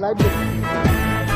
Like this.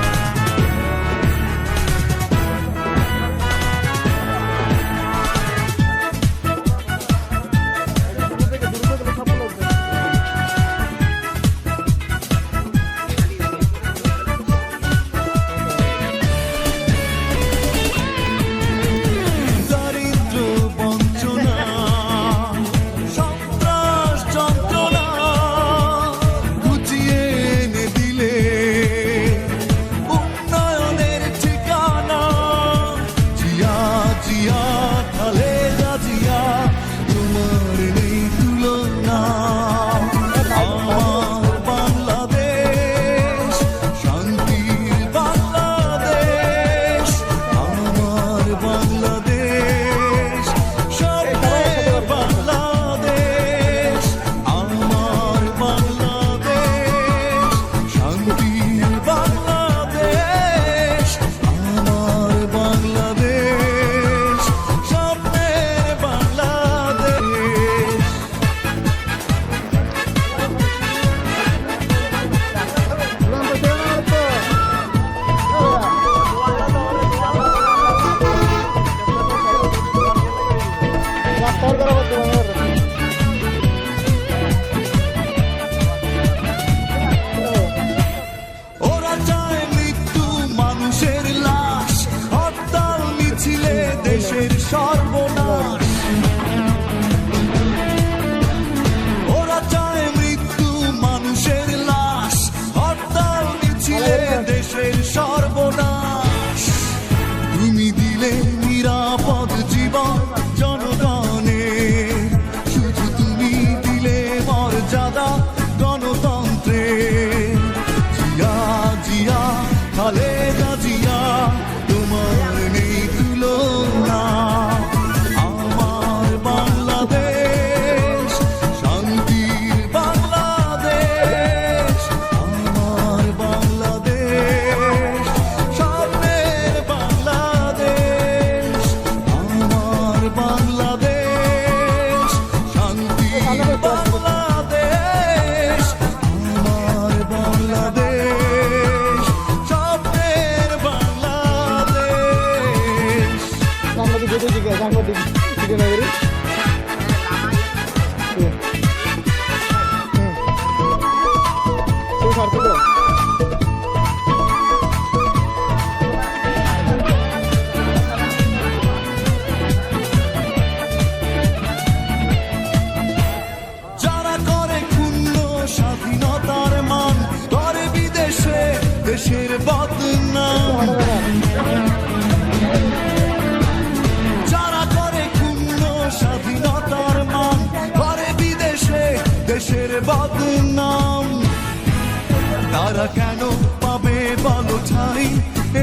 স্বাধীনতার মান তরে বিদেশে দেশের বদনাম। যারা করে ক্ষুণ্ণ স্বাধীনতার মান তরে বিদেশে দেশের বদনাম। তারা কেন পাবে বলো ঠাই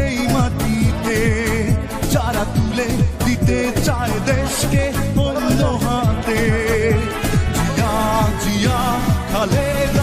এই মাটিতে? যারা তুলে দিতে চায় দেশকে অন্য হাতে। Fortaleza.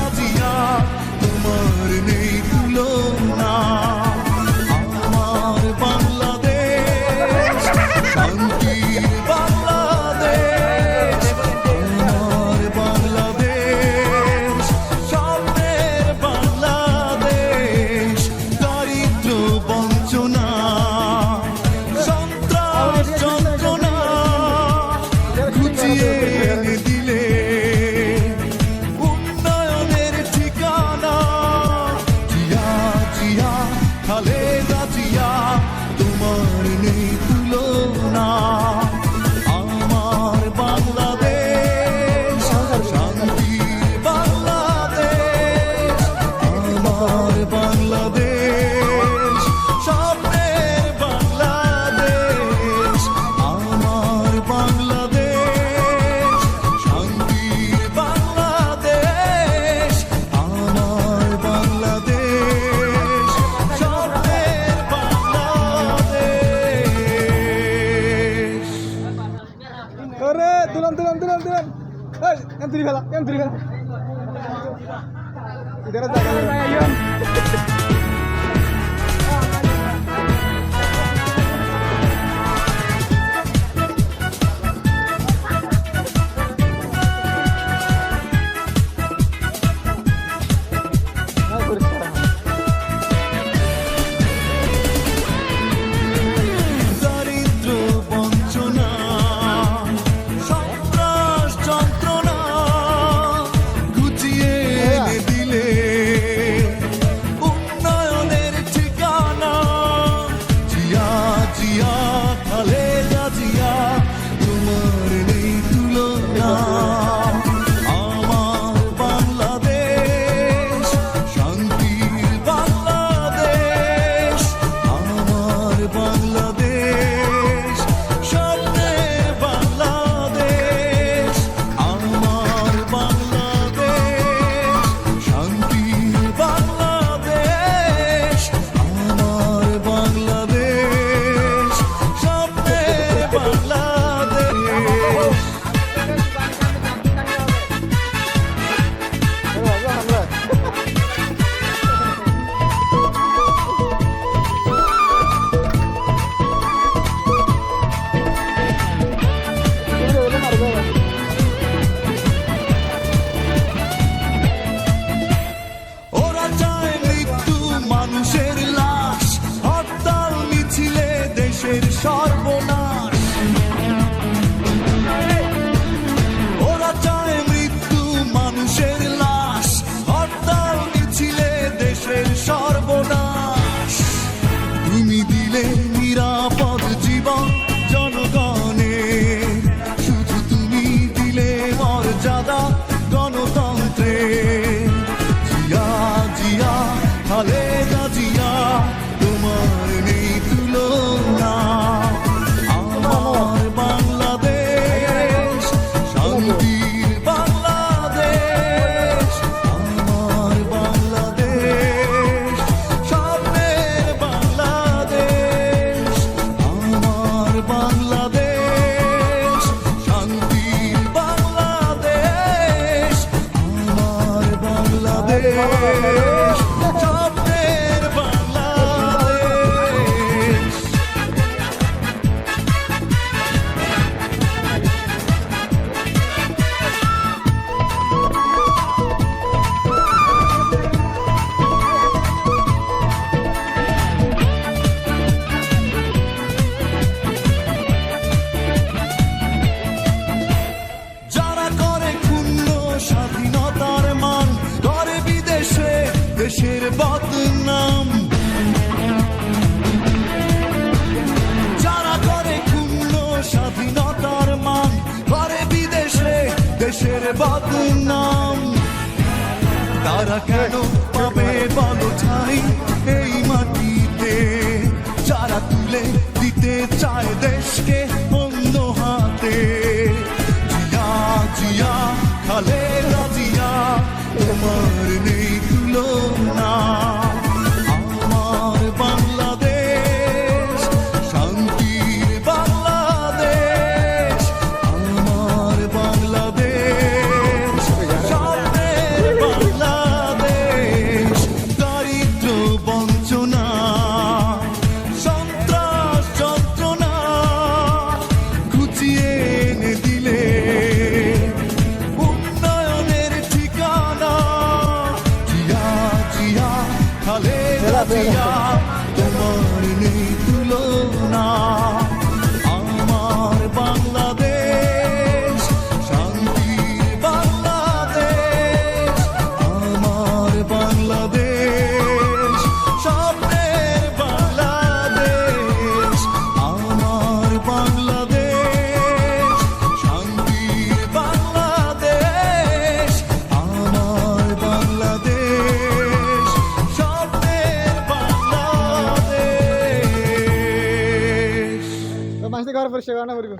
মাসে ঘর পরিষ্কার করা না। করিব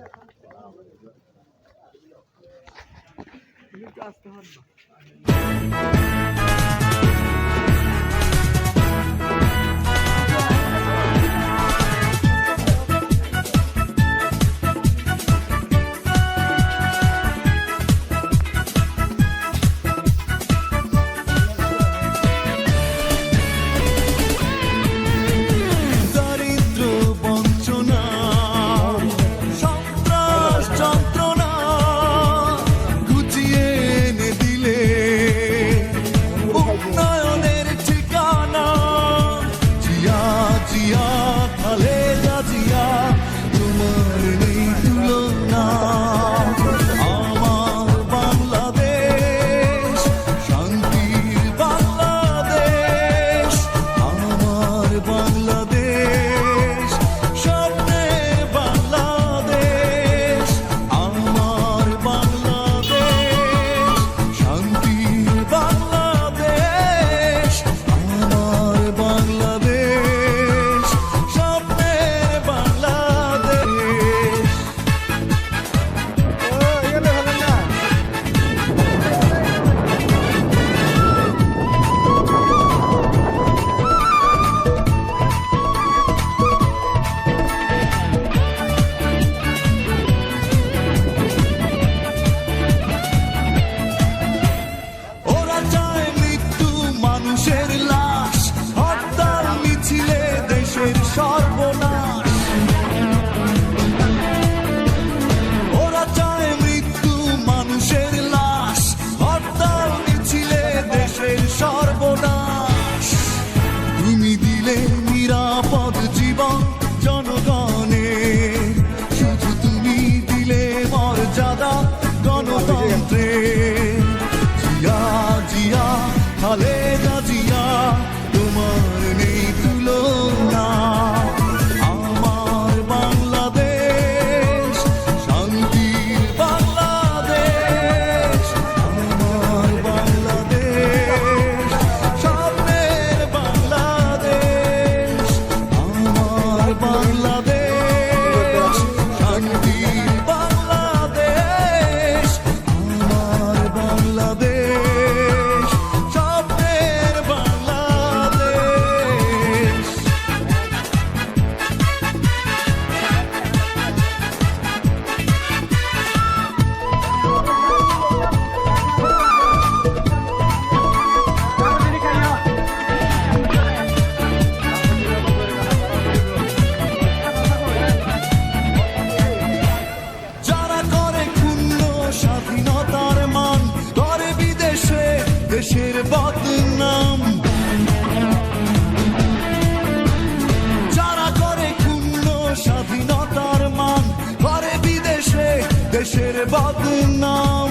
তাদের বদনাম।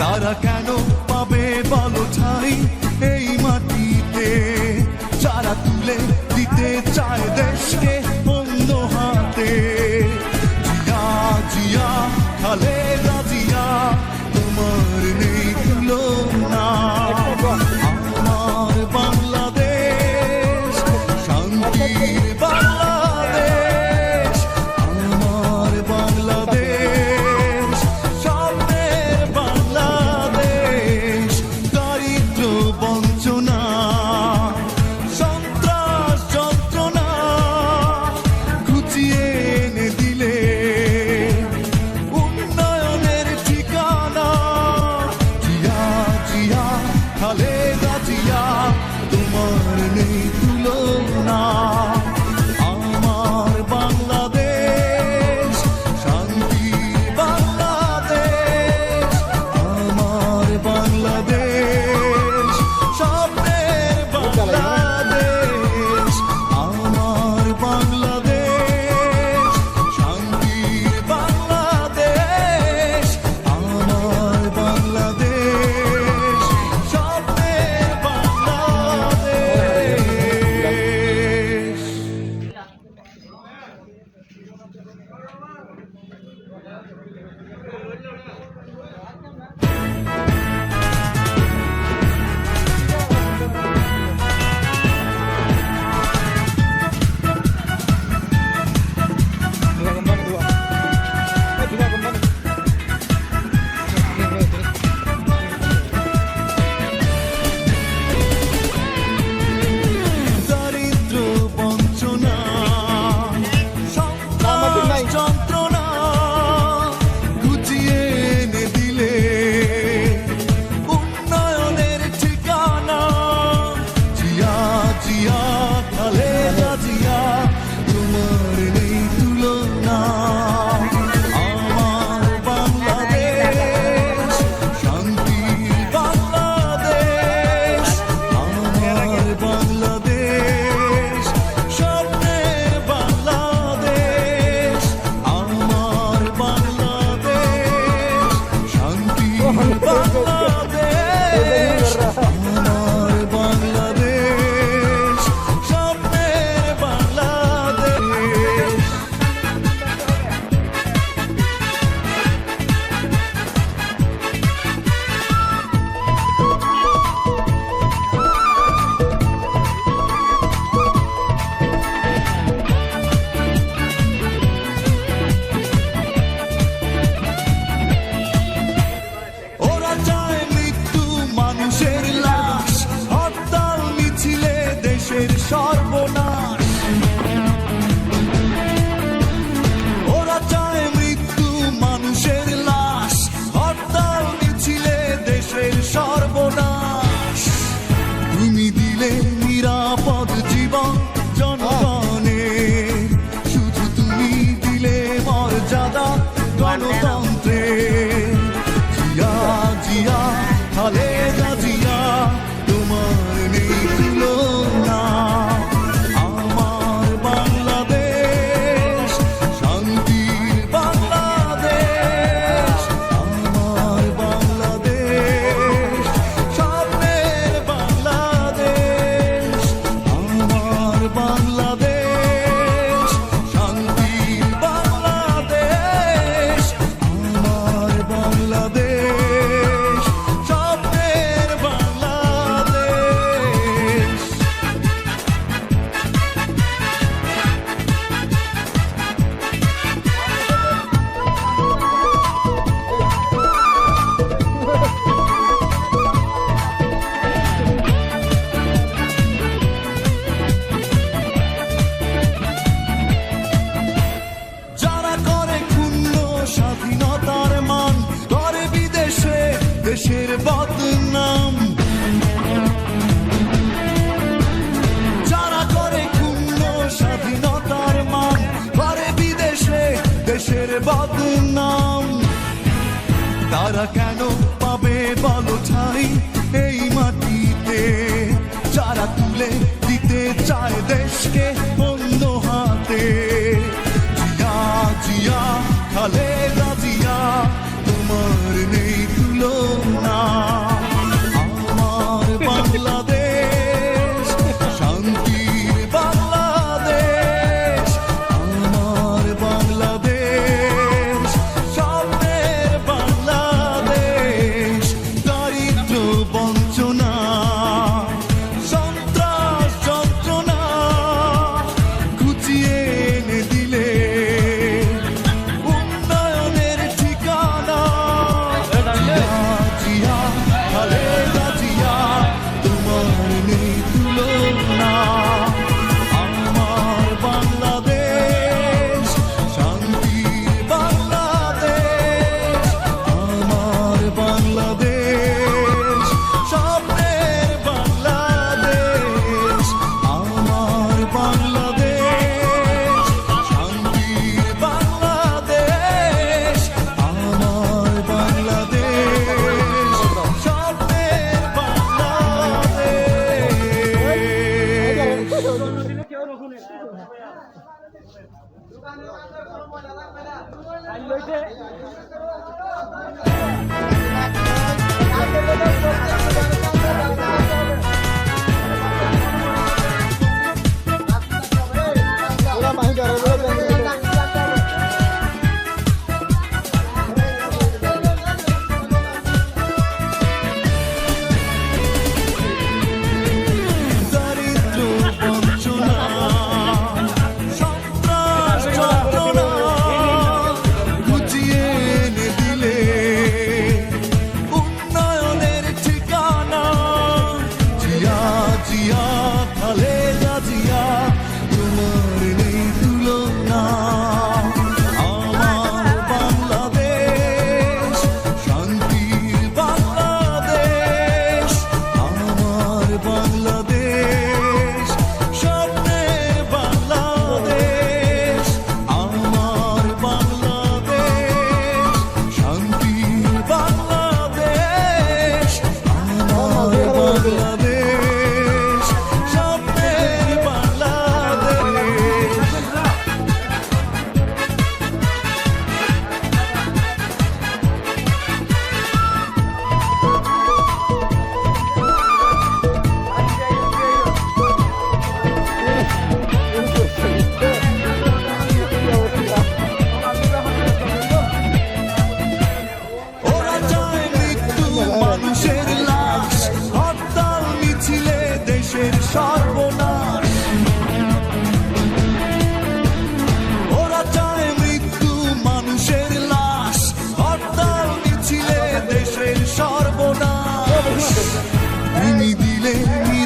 তারা কেন পাবে বলো ঠাই এই মাটিতে? যারা তুলে দিতে চায় দেশকে অন্য হাতে। জিয়া জিয়া খালে দেশের সর্বনাশ। তিনি দিলেন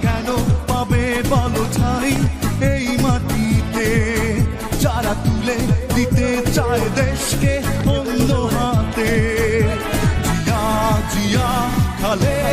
কেন পাবে বলো ঠাই এই মাটিতে? যারা তুলে দিতে চায় দেশকে অন্য হাতে, জিয়া জিয়া খালে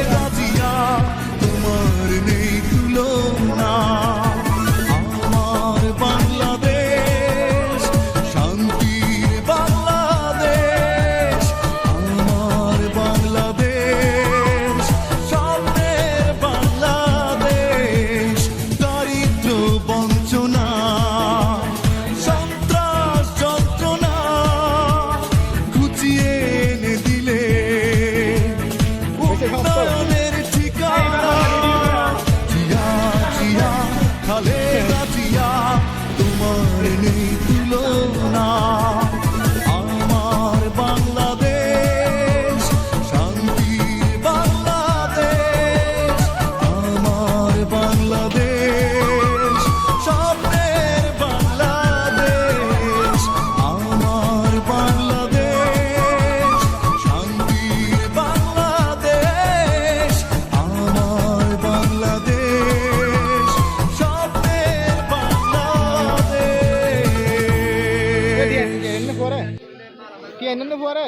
வர